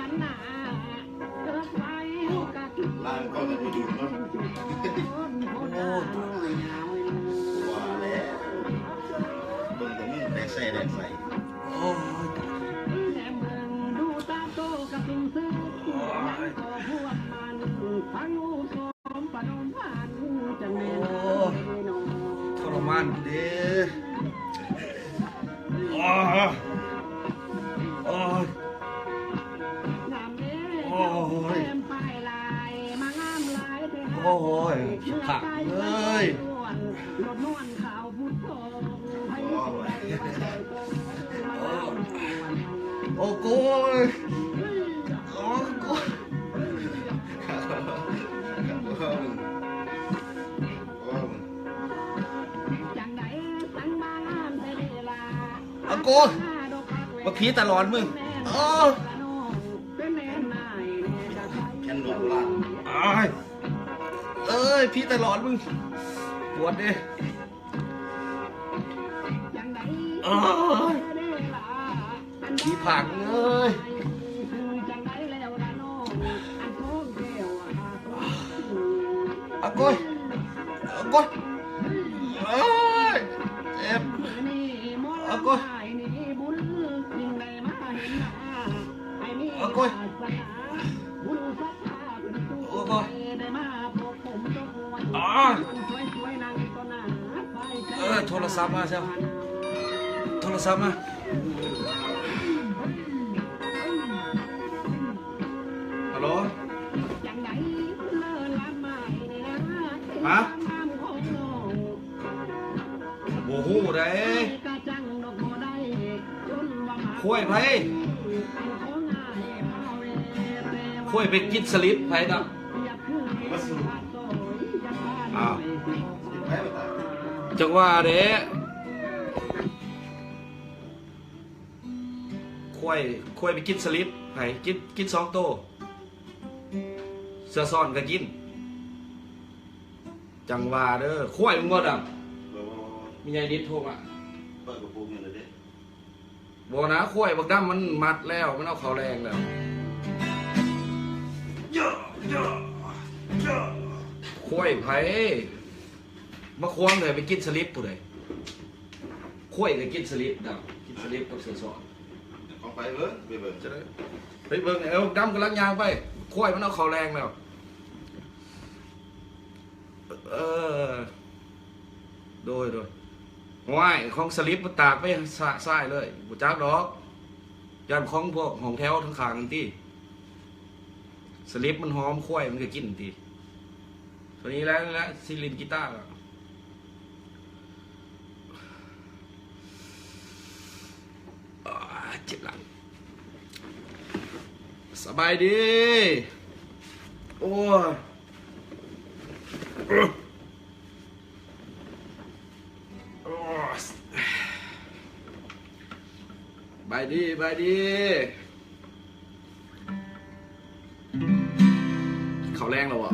สันนาเกิดไว้กันล่างก็จะไปดูเนาะ กยมาพีตลอดมึงโอ้ยเป็นแค่นวดล่างอ้ยเอ้ยพีตลอดมึงปวดดิจังไดโอ้ยผีผักเอ้ยจังไดแล้วล่ะน้องอันโทงแก้วอะเอากยเอย ศัพท์มาเชียวโทรศัพท์มาฮัลโหลจังไดเลิศละไม้นี่นะฮะงามของน้องโอ้โหได้กะจังดอกบ่ได้จนว่าหมาคุยไป็นของง่ายพาเวแต่ว่าคุยไปกินสลิปไผดับ จังว่าเด้คุยคุยไปกินสลิปไผกินกินสองโตะเสื้อซ่อนก็กิน จังว่าเด้อคุยมึงบ่ดับบอกว่ามีไงดิดโทรมาเปิดกระปุกเงินเลยเด้บ่นะคุยบักดำมันมัดแล้ว มันเอาเขาแรงแล้วเยอะเยอะเยอะคุยไผ มาควงเลยไปกินสลิปผู้ใดคุยก็กินสลิปดับกินสลิปกับเสื้อซ่อนเอาไปเบิ่งไปเบิ่งจะได้ไปเบิ่งเอวดำกำลังยางไปควายมันเอาเขาแรงแล้วเออโดยโดยห้ายของสลิปมันตากไปสะซ้ายเลยบุจักดอกยานของพวกของแถวทั้งขางกันที่สลิปมันหอมควายมันก็กินทีตัวนี้แล้วนี่แหล้วซิลินกีตาร์อะอ่า เจ็บหลัง สบายดี โอ้บายดีบายดี เขาแรงแล้วอะ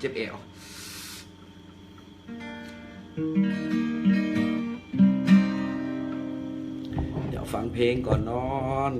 เจ็บเอวเดี๋ยวฟังเพลงก่อนนอน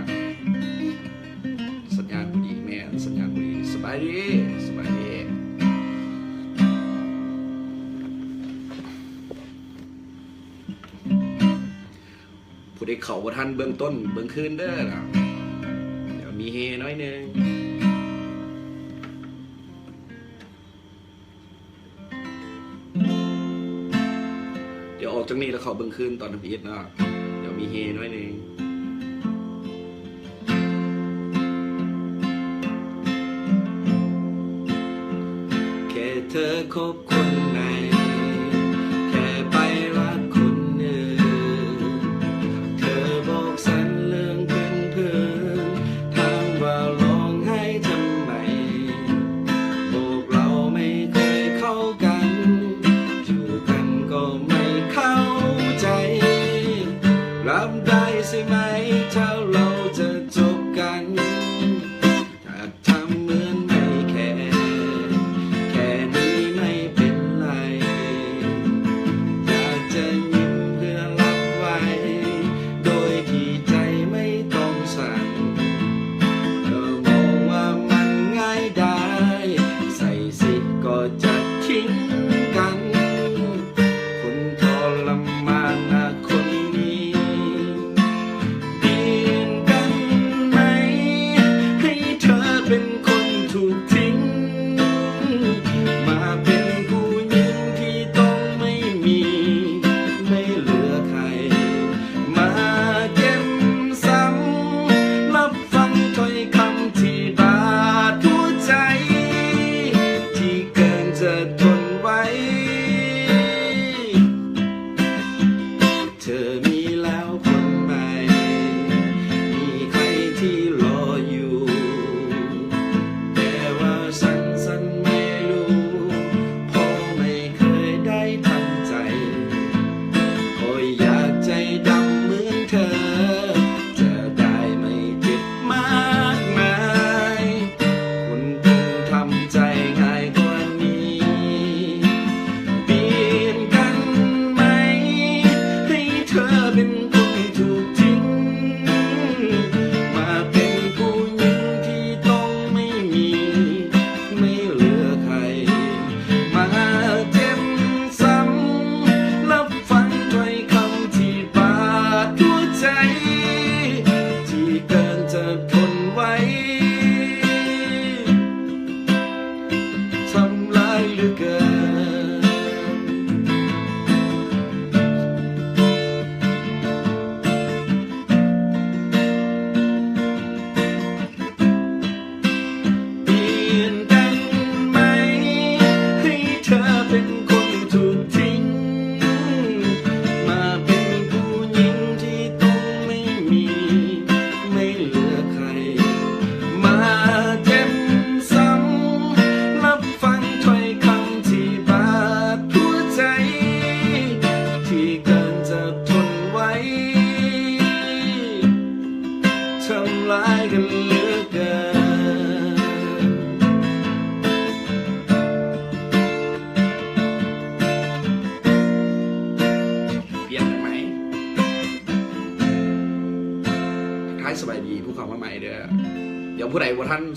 ณสัญญาณดีแม่สัญญาณดีสบายดีสบายดีผู้ได้เข่าบทันเบื้องต้นเบื้องคืนเด้อเดี๋ยวมีเฮน้อยนึงเดี๋ยวออกจากนี้แล้วเข่าเบื้องคืนตอนทำอีทนะเดี๋ยวมีเฮน้อยนึง difficult question.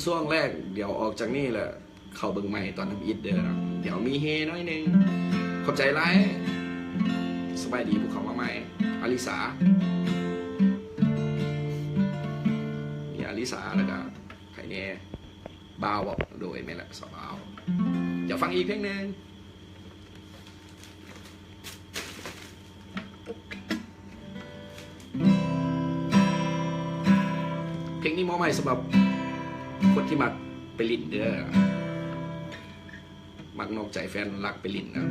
ช่วงแรก เดี๋ยวออกจากนี่แหละเข้าเบิ่งใหม่ตอนทำอิดเด้อเดี๋ยวมีเฮน้อยหนึ่งขอบใจไรสบายดีพวกเขามาใหม่อลิสามีอลิสาแล้วก็ใครเนี่ยบาวบอโดยไม่ละสบาวเดี๋ยวฟังอีกเพลงหนึ่งเพลงนี้มอใหม่สำหรับ คนที่มักไปลินเด้อมักนอกใจแฟนรักไปลินนะ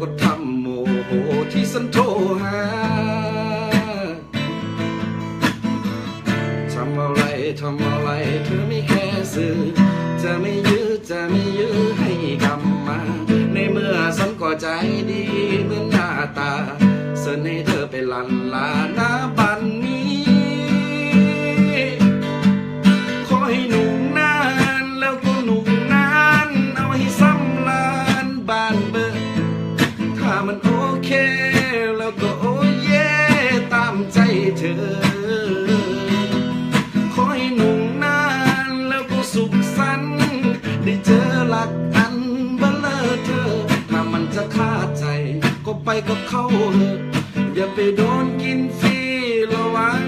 ก็ทำโมโหที่สันโทหาทำอะไรทำอะไรเธอไม่แค่สื่อจะไม่ยื้อจะไม่ยื้อให้กลับมา ในเมื่อสันก็ใจดีเหมือนหน้าตา เสนให้เธอไปลันลาหน้าบันนี้ ก็ไปกับเขาเถอะอย่าไปโดนกินฟรีระวัง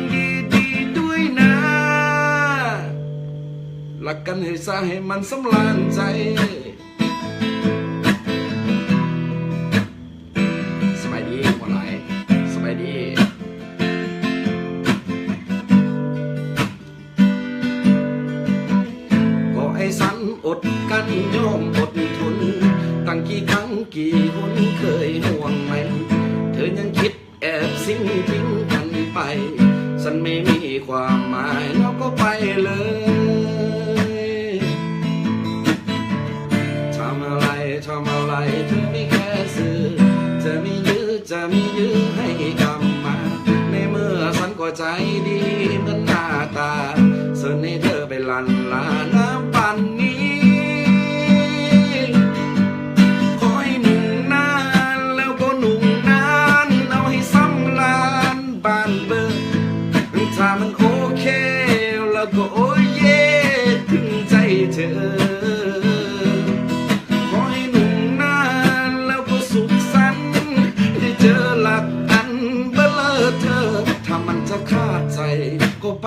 ดีๆด้วยนะหลักกันให้ซะให้มันสำลานใจ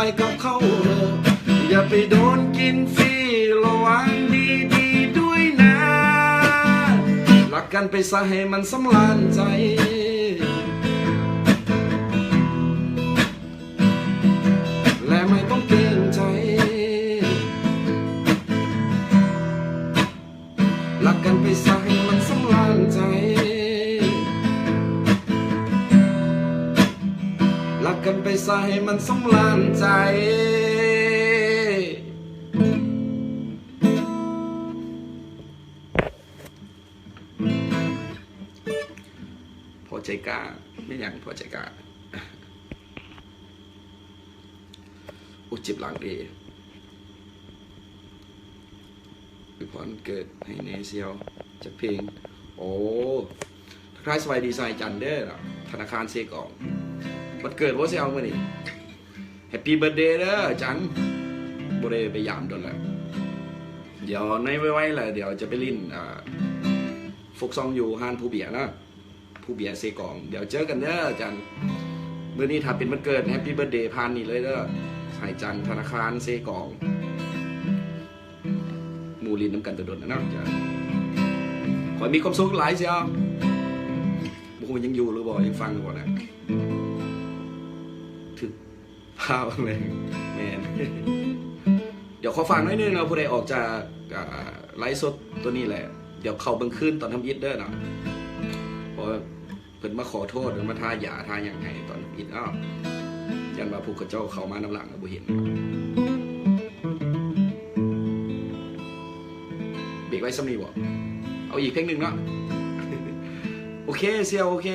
ก็ไปกับเขาเอย่าไปโดนกินฟรีระวังดีดีด้วยนะรักกันไปซะให้มันสำลานใจ กันไปซะให้มันสำลานใจพอใจกล้าไม่อย่างพอใจกล้าอุจิบหลังดีอวยพรเกิดให้เนเซียวจากเพลง โอ้ทักทายสบายดีไซน์จันเดอเนาะธนาคารเซกอง วันเกิดว่าเซียวมื่อนี้แฮปปี้เบิร์ดเดย์เด้อจันบริไปยามโดนแล้ว เดี๋ยวในไว้ๆแหละเดี๋ยวจะไปลิ้นอ่าฟุกซองอยู่ฮานผู้เบียนะผู้เบียเซกอง เดี๋ยวเจอกันเด้อจันมื่อนี้ถ้าเป็นวันเกิดแฮปปี้เบิร์ดเดย์พานนี่เลยเด้อสายจันธนาคารเซกองมูลินน้ำกันตัวดนนะนาะจ้ะขอให้มีความสุขหลายเชียวบุคคลยังอยู่หรือบอกยังฟังอยู่บ่นะถึก ภาพแมนเดี๋ยวขอฟังหน่อยนึงนะผู้ใดออกจากไลฟ์สดตัวนี้แหละ เดี๋ยวเขาบิ่งคืนตอนทำอิดเด้อเนาะเพราะเพิ่นมาขอโทษหรือมาทาหยาทาอย่างไงตอนทำอิดอ้าวยันว่าผู้กระเจ้าเขามาน้ำหลังก็บ่เห็นรกไว้สำนีบ่เอาอีกเพลงหนึ่งเนาะโอเคเซียวโอเค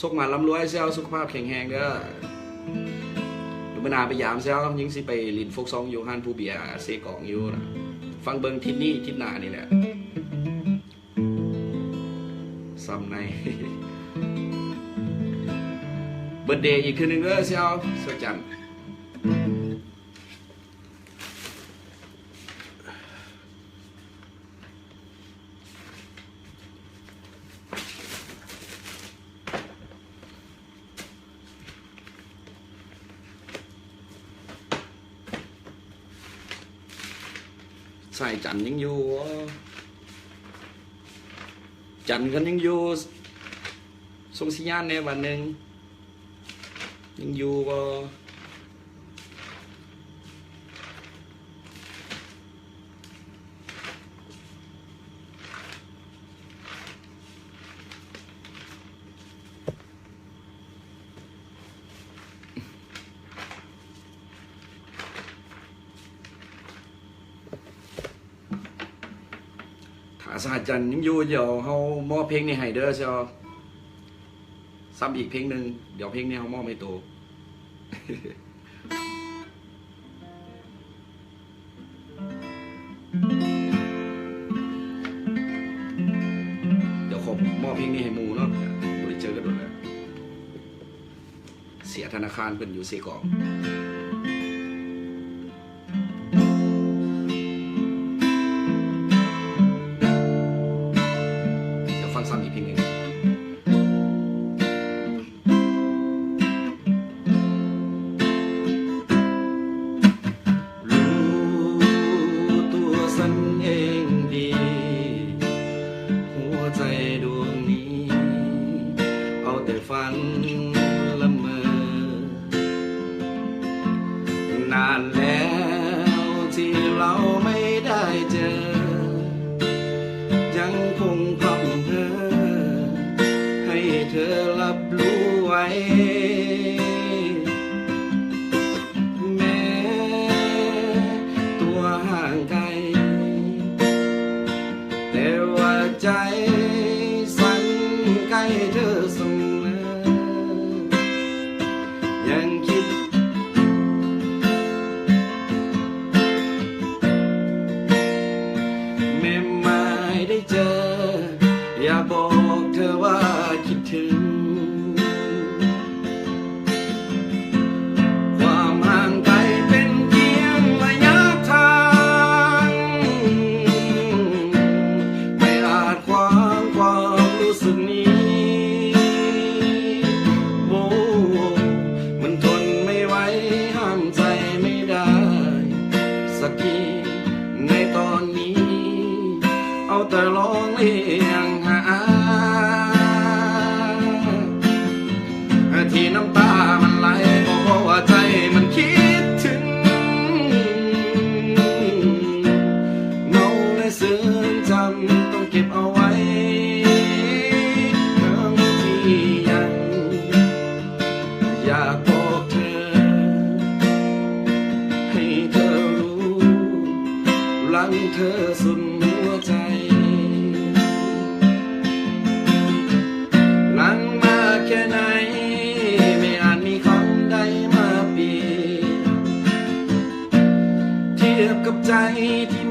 สุขหมันลำรวยเซียวสุขภาพแข็งแรงเด้อ มื่อหนาไปยามเซียวยิงสิไปลินฟกซองอยู่ฮันผู้เบียร์เซกองอยู่นะฟังเบิงทิศนี้ทิศหน้านี่แหละซ้ำในเบิร์ดเดย์อีกคืนหนึ่งเด้อเซียวสวยจัน นยังอยู่ จันกันยังอยู่ทรงสัญญาณในวันหนึ่งยังอยู่บ่ ถ้าสหจันทร์ยังอยู่เดี๋ยวเฮามอบเพลงนี้ให้เด้อเชียวซ้ำอีกเพลงหนึ่งเดี๋ยวเพลงนี้เฮามอบให้โตเดี๋ยวขอมอบเพลงนี้ให้มูเนาะบริเจอกันด้วยแล้วเสียธนาคารเป็นอยู่เซกอง ลังเธอสุดหัวใจ หลังมาแค่ไหน ไม่อาจมีคำใดมาเปรียนเทียบกับใจที่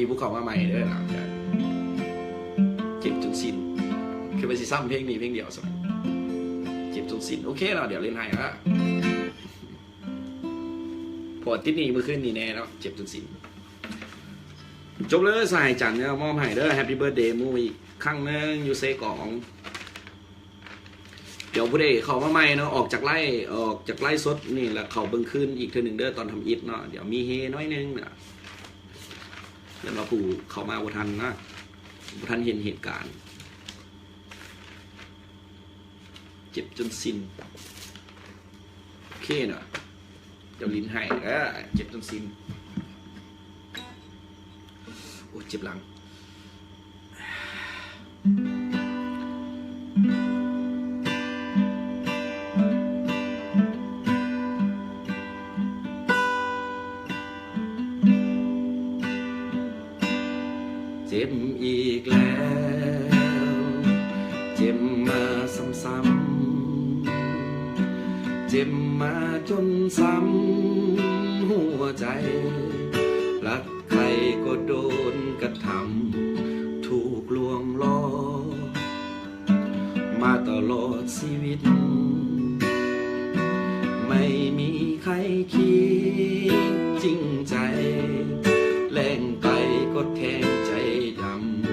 ดีผู้เขามาใหม่เด้อนะเจ็บจนสิ้นคือไปสิซ้ำเพลงนี้เพลงเดียวสมัยเจ็บจนสิ้นโอเคเนาะเดี๋ยวเล่นให้ละพอติดนี้มื่อคืนนี้แน่แล้วเจ็บจนสิ้นจบเลยสายจันเนี่ยมอบให้เด้อแฮปปี้เบิร์ดเดย์มูอีกครั้งหนึงยูเซกองเดี๋ยวผู้ใดเขามาใหม่เนาะออกจากไล่ออกจากไล่สดนี่แหละเขาเบิ่งขึ้นอีกเทือหนึ่งเด้อตอนทำอิฐเนาะเดี๋ยวมีเฮน้อยนึงเนะ แล้วเราผู้เขามาบ่ทันนะบ่ทันเห็นเหตุการณ์ เจ็บจนสิ้นโอเคเนาะเจ้าลิ้นให้เออเจ็บจนสิ้นโอ้เจ็บหลังเจนซ้ำหัวใจ รักใครก็โดนกระทำถูกลวงล้อมาตลอดชีวิต ไม่มีใครคิดจริงใจ แรงไปก็แทงใจด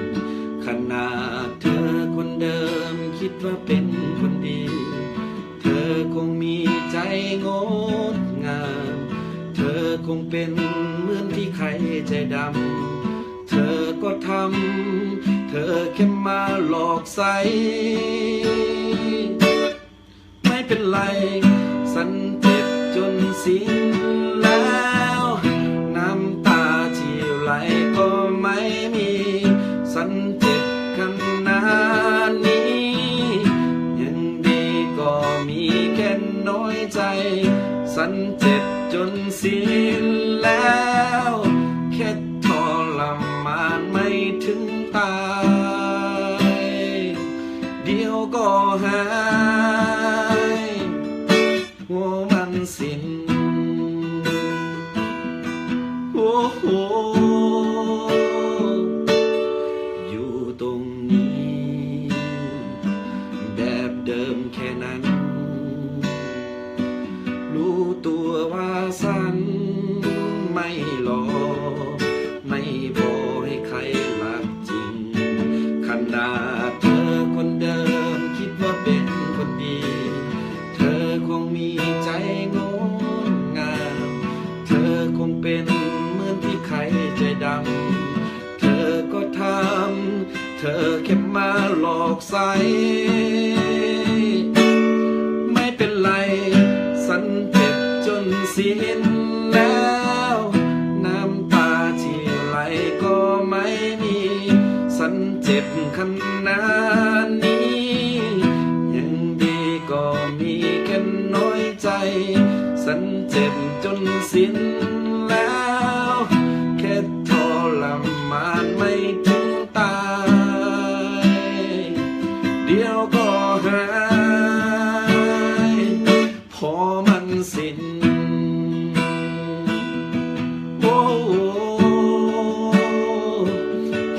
ำขนาดเธอคนเดิมคิดว่าเป็นคนดี เธอคงมี งดงาม เธอคงเป็นเหมือนที่ใครใจดำ เธอก็ทำ เธอแค่มาหลอกใส ไม่เป็นไร สันเจ็บจนสิ้น เธอแค่มาหลอกใส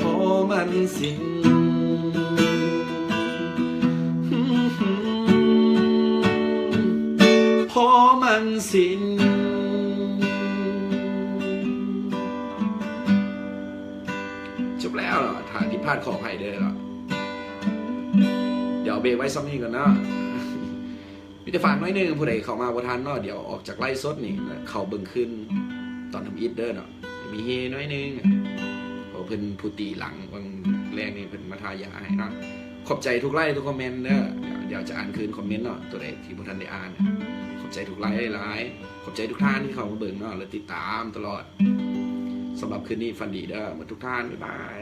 พอมันสิ้นพอมันสิ้นจบแล้วเหรอฐานที่พลาดขออภัยเด้อเหรอเดี๋ยวเบรไว้ซ้ำนี้ก่อนเนาะมีแต่ฝากน้อยนึงผู้ใดเข้ามาบ่ทันเนาะเดี๋ยวออกจากไล่สดนี่เขาเบิ่งขึ้น อนทำอิดเด้อเนาะมีเฮน้อยนึงพอเพิ่นผู้ตีหลังบางแรกนี่เพิ่นมาทายาให้เนาะขอบใจทุกไลค์ทุกคอมเมนต์เด้อเดี๋ยวจะอ่านคืนคอมเมนต์เนาะตัวใดที่บ่ทันได้อ่านขอบใจทุกไลค์ไลายๆขอบใจทุกท่านที่เข้ามาเบิ่งเนาะและติดตามตลอดสำหรับคืนนี้ฟันดีเด้อหมดทุกท่านบ๊ายบาย